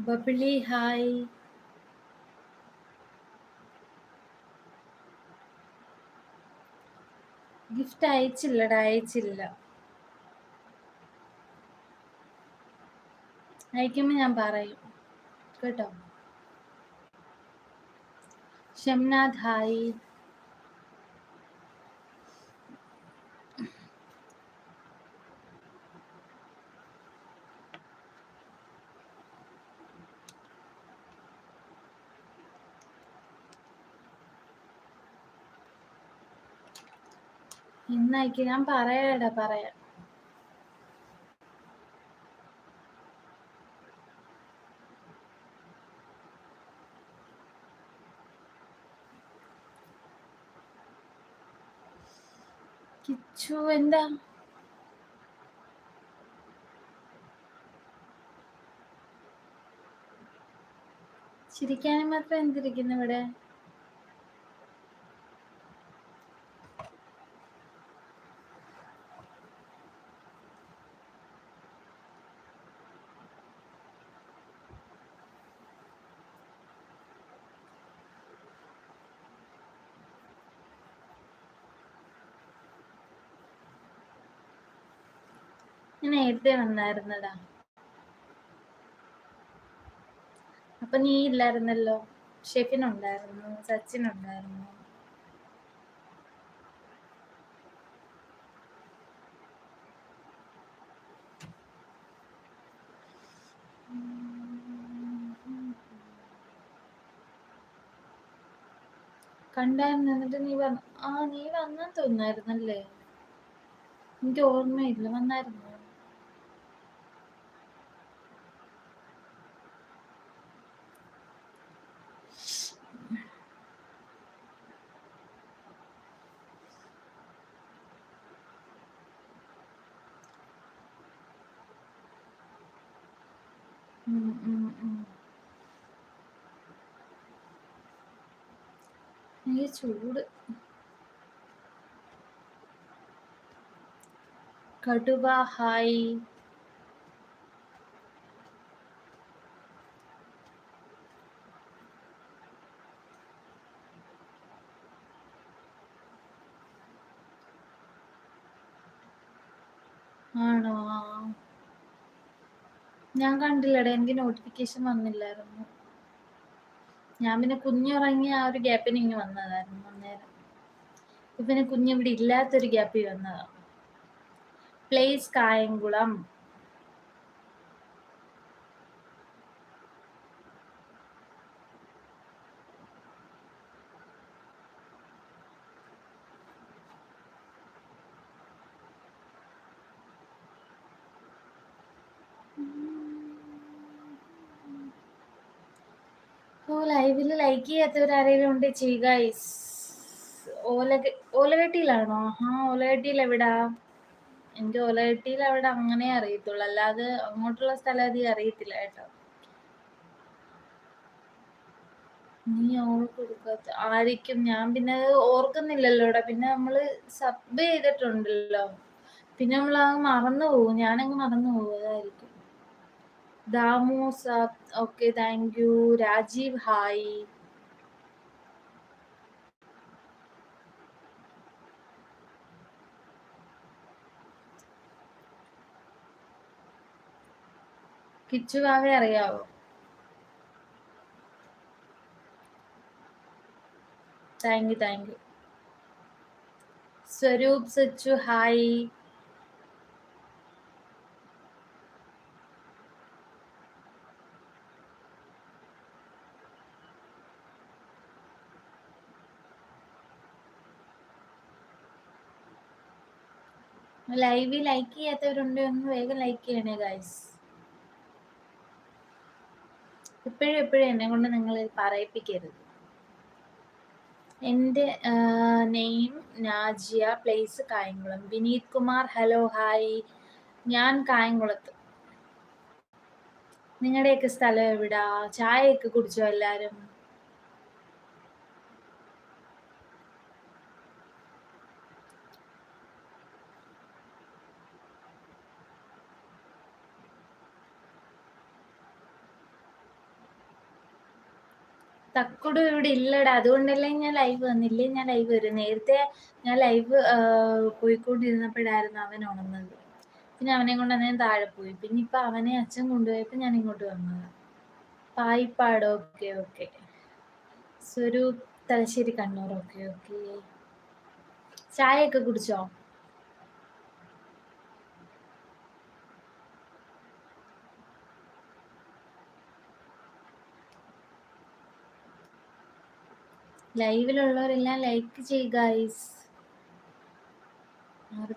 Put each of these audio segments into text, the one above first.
Bubbly hi. Gift അയച്ചില്ലടാ അയച്ചില്ല. അയക്കുമ്പോൾ ഞാൻ പറയും. കേട്ടോ? ഷംനാഥ് ഹായ്. ഇന്നയക്ക് ഞാൻ പറയാടാ പറയാം. കിച്ചു എന്താ? ചിരിക്കാനും മാത്രം എന്തിരിക്കുന്നു ഇവിടെ? ഞാൻ നേരത്തെ വന്നായിരുന്നടാ. അപ്പൊ നീ ഇല്ലായിരുന്നല്ലോ. ഷെഫിൻ ഉണ്ടായിരുന്നു സച്ചിൻ ഉണ്ടായിരുന്നു കണ്ടായിരുന്നു എന്നിട്ട് നീ വന്ന ആ നീ വന്നു തോന്നായിരുന്നല്ലേ എനിക്ക് ഓർമ്മയില്ല വന്നായിരുന്നു? എനിക്ക് ചൂട്. കടുവ ഹായ്. ആണോ. ഞാൻ കണ്ടില്ലടാ എനിക്ക് നോട്ടിഫിക്കേഷൻ വന്നില്ലായിരുന്നു. ഞാൻ പിന്നെ കുഞ്ഞുറങ്ങി ആ ഒരു ഗ്യാപ്പിന് ഇങ്ങ് വന്നതായിരുന്നു അന്നേരം. ഇപ്പൊ പിന്നെ കുഞ്ഞിവിടെ ഇല്ലാത്തൊരു ഗ്യാപ്പിൽ വന്നതാ. പ്ലേസ് കായംകുളം. ലൈവിൽ ലൈക്ക് ചെയ്യാത്തവരാരെങ്കിലും ഉണ്ട്? ചെയ്യുക ഓലകെട്ടിയിലാണോ ആ ഓലകെട്ടിയിൽ എവിടാ എനിക്ക് ഓലകട്ടിയിൽ അവിടെ അങ്ങനെ അറിയത്തുള്ളൂ. അല്ലാതെ അങ്ങോട്ടുള്ള സ്ഥലം അധികം അറിയത്തില്ല കേട്ടോ. നീ ഓൾ കൊടുക്കാത്ത ആയിരിക്കും ഞാൻ പിന്നെ ഓർക്കുന്നില്ലല്ലോടാ പിന്നെ നമ്മൾ സബ് ചെയ്തിട്ടുണ്ടല്ലോ. പിന്നെ നമ്മൾ അത് മറന്നു പോകും. ഞാനങ്ങ് മറന്നു പോകും. അതായിരിക്കും. Damu okay thank you Rajeev hi കിച്ചുവാവെ അറിയാവോ? Thank you thank you Swaroop Sachu hi live like ചെയ്യാത്തവരുണ്ട് ഒന്ന് വേഗം ലൈക്ക് ചെയ്യണേ ഗൈസ് എപ്പോഴും എപ്പോഴും എന്നെ കൊണ്ട് നിങ്ങൾ പറയിപ്പിക്കരുത്. എന്റെ name Najiya place Kayamkulam. Vineeth Kumar hello hi ഞാൻ കായംകുളത്ത്. നിങ്ങളുടെയൊക്കെ സ്ഥലം എവിടാ? ചായയൊക്കെ കുടിച്ചോ എല്ലാരും തക്കുടു ഇവിടെ ഇല്ലടാ. അതുകൊണ്ടല്ലേ ഞാൻ ലൈവ് വന്നില്ലേ? ഞാൻ ലൈവ് വരും. നേരത്തെ ഞാൻ ലൈവ് പോയിക്കൊണ്ടിരുന്നപ്പോഴായിരുന്നു അവൻ ഉണർന്നത്. പിന്നെ അവനെ കൊണ്ട് ഞാൻ താഴെ പോയി. പിന്നെ ഇപ്പൊ അവനെ അച്ഛൻ കൊണ്ടുപോയപ്പോ ഞാൻ ഇങ്ങോട്ട് വന്നത്. Payippad? Okay okay. Swaroop Thalassery Kannur. Okay okay. ചായയൊക്കെ കുടിച്ചോ? ലൈവിലുള്ളവരെല്ലാം ലൈക്ക് ചെയ്യുക guys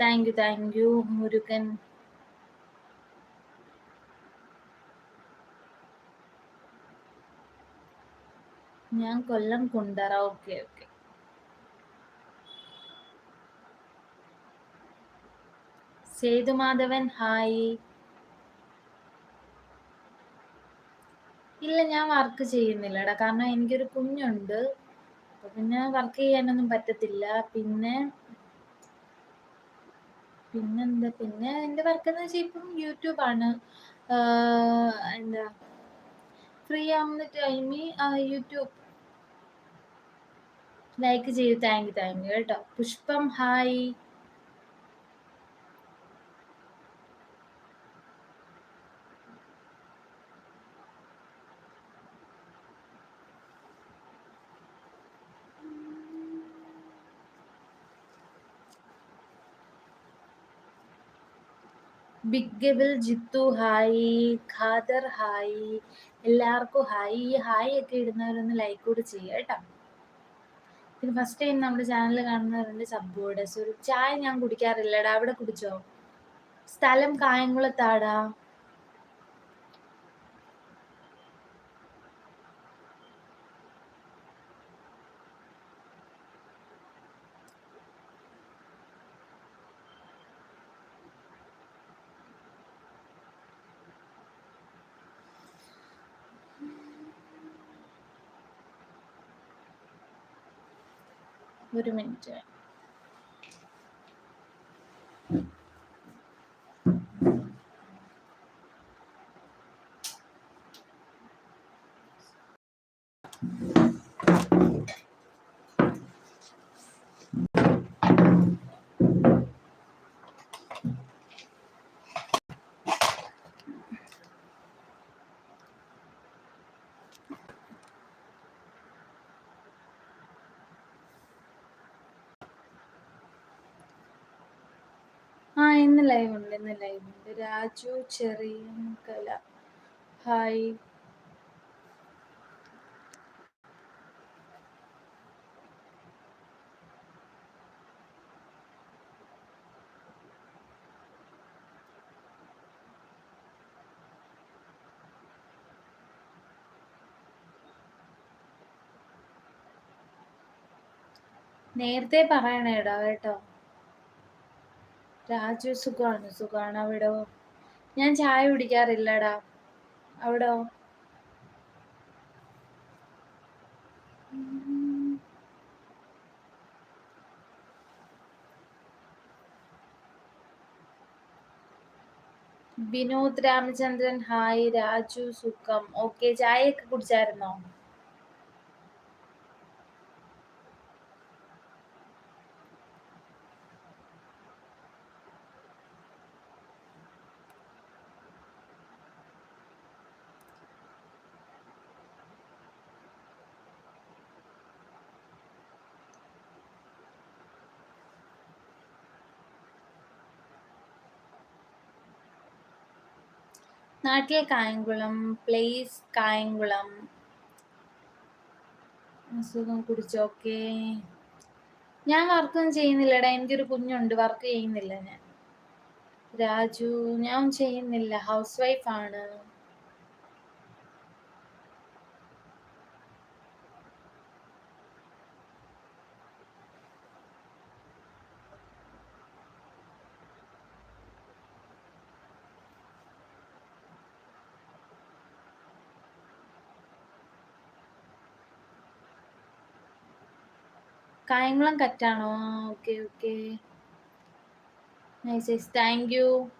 thank you thank you Murugan. ഞാൻ Kollam Kundara. Okay okay Sethumadhavan hi ഇല്ല ഞാൻ വർക്ക് ചെയ്യുന്നില്ലടാ. കാരണം എനിക്കൊരു കുഞ്ഞുണ്ട്. അപ്പൊ പിന്നെ വർക്ക് ചെയ്യാനൊന്നും പറ്റത്തില്ല. പിന്നെ പിന്നെന്താ? പിന്നെ എന്റെ വർക്ക് എന്ന് വെച്ചാൽ ഇപ്പം യൂട്യൂബാണ് എന്താ? ഫ്രീ ആവുന്ന ടൈമിൽ യൂട്യൂബ് ലൈക്ക് ചെയ്ത് താങ്ക് യു താങ്ക് യു കേട്ടോ. പുഷ്പം ഹായ് ബിഗ് ഗബിൾ ജിത്തു ഹായ് ഖാദർ ഹായ് എല്ലാവർക്കും ഹായ് ഈ ഹായ് ഒക്കെ ഇടുന്നവരൊന്ന് ലൈക്ക് കൂടി ചെയ്യുക കേട്ടോ. പിന്നെ ഫസ്റ്റ് ടൈം നമ്മുടെ ചാനൽ കാണുന്നവരുണ്ട് സബ്ബോർഡ് സോ ചായ ഞാൻ കുടിക്കാറില്ലടാ. അവിടെ കുടിച്ചോ? സ്ഥലം കായംകുളത്താടാ. ഒരു മിനിറ്റ് ആ ഇന്ന് ലൈവ് ഉണ്ട് ഇന്ന് ലൈവ് ഉണ്ട്. രാജു ചെറിയ കല. ഹായ് നേരത്തെ പറയണേടാ കേട്ടോ. രാജു സുഖമാണ് സുഖമാണ് അവിടോ? ഞാൻ ചായ കുടിക്കാറില്ലടാ. അവിടോ? വിനോദ് രാമചന്ദ്രൻ ഹായ്. രാജു സുഖം. ഓക്കെ ചായയൊക്കെ കുടിച്ചായിരുന്നോ? നാട്ടിൽ കായംകുളം പ്ലേസ് കായംകുളം അസുഖം കുടിച്ചോക്കെ ഞാൻ വർക്കൊന്നും ചെയ്യുന്നില്ലടാ. എനിക്കൊരു കുഞ്ഞുണ്ട്. വർക്ക് ചെയ്യുന്നില്ല ഞാൻ. രാജു ഞാൻ ചെയ്യുന്നില്ല. ഹൗസ് വൈഫാണ് Kayamkulam കറ്റാണോ? Okay okay. Nice thank you